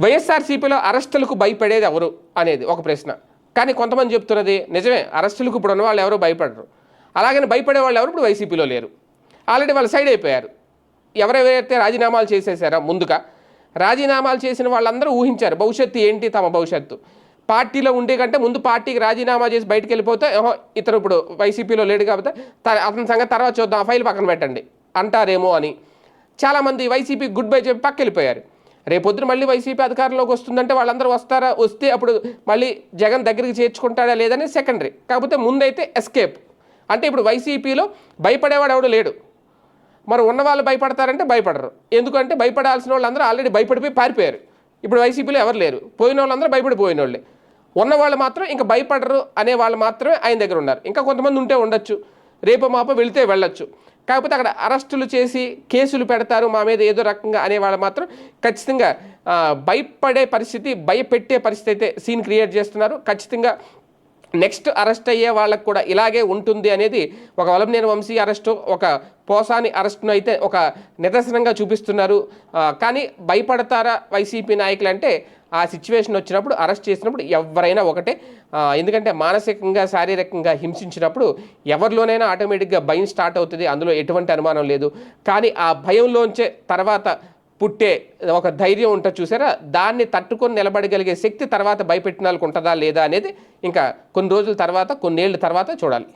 వైఎస్ఆర్సీపీలో అరెస్టులకు భయపడేది ఎవరు అనేది ఒక ప్రశ్న. కానీ కొంతమంది చెప్తున్నది నిజమే అరెస్టులకు ఇప్పుడు ఉన్న వాళ్ళు ఎవరు భయపడరు. అలాగని భయపడే వాళ్ళు ఎవరు? ఇప్పుడు వైసీపీలో లేరు. ఆల్రెడీ వాళ్ళు సైడ్ అయిపోయారు. ఎవరెవరైతే రాజీనామాలు చేసేసారో ముందుగా రాజీనామాలు చేసిన వాళ్ళందరూ ఊహించారు భవిష్యత్తు ఏంటి తమ భవిష్యత్తు. పార్టీలో ఉండే కంటే ముందు పార్టీకి రాజీనామా చేసి బయటకు వెళ్ళిపోతే ఏహో ఇతను ఇప్పుడు వైసీపీలో లేడు కాబట్టి త- అతని సంగతి తర్వాత చూద్దాం ఆ ఫైల్ పక్కన పెట్టండి అంటారేమో అని. చాలామంది వైసీపీ గుడ్ బై చెప్పి పక్క వెళ్ళిపోయారు. రేపొద్దున మళ్ళీ వైసీపీ అధికారంలోకి వస్తుందంటే వాళ్ళందరూ వస్తారా? వస్తే అప్పుడు మళ్ళీ జగన్ దగ్గరికి చేర్చుకుంటాడా లేదని సెకండరీ కాకపోతే ముందైతే ఎస్కేప్ అంటే ఇప్పుడు వైసీపీలో భయపడేవాడు ఎవడు లేడు. మరి ఉన్న వాళ్ళు భయపడతారంటే భయపడరు. ఎందుకంటే భయపడాల్సిన వాళ్ళందరూ ఆల్రెడీ భయపడిపోయి పారిపోయారు. ఇప్పుడు వైసీపీలో ఎవరు లేరు. పోయిన వాళ్ళందరూ భయపడిపోయిన వాళ్ళే ఉన్న వాళ్ళు మాత్రం ఇంకా భయపడరు అనే వాళ్ళు మాత్రమే ఆయన దగ్గర ఉన్నారు. ఇంకా కొంతమంది ఉంటే ఉండొచ్చు. రేపు మాప వెళితే వెళ్ళొచ్చు. కాకపోతే అక్కడ అరెస్టులు చేసి కేసులు పెడతారు మా మీద ఏదో రకంగా అనే వాళ్ళు మాత్రం ఖచ్చితంగా భయపడే పరిస్థితి భయపెట్టే పరిస్థితి అయితే సీన్ క్రియేట్ చేస్తున్నారు. ఖచ్చితంగా నెక్స్ట్ అరెస్ట్ అయ్యే వాళ్ళకు కూడా ఇలాగే ఉంటుంది అనేది ఒక వలంనేని వంశీ అరెస్టు ఒక పోసాని అరెస్ట్ను అయితే ఒక నిదర్శనంగా చూపిస్తున్నారు. కానీ భయపడతారా వైసీపీ నాయకులు అంటే ఆ సిచ్యువేషన్ వచ్చినప్పుడు అరెస్ట్ చేసినప్పుడు ఎవరైనా ఒకటే. ఎందుకంటే మానసికంగా శారీరకంగా హింసించినప్పుడు ఎవరిలోనైనా ఆటోమేటిక్గా భయం స్టార్ట్ అవుతుంది. అందులో ఎటువంటి అనుమానం లేదు. కానీ ఆ భయంలోంచే తర్వాత పుట్టే ఒక ధైర్యం ఉంటుంది చూసారా? దాన్ని తట్టుకొని నిలబడగలిగే శక్తి తర్వాత భయపెట్టిన ఉంటుందా లేదా అనేది ఇంకా కొన్ని రోజుల తర్వాత కొన్నేళ్ళ తర్వాత చూడాలి.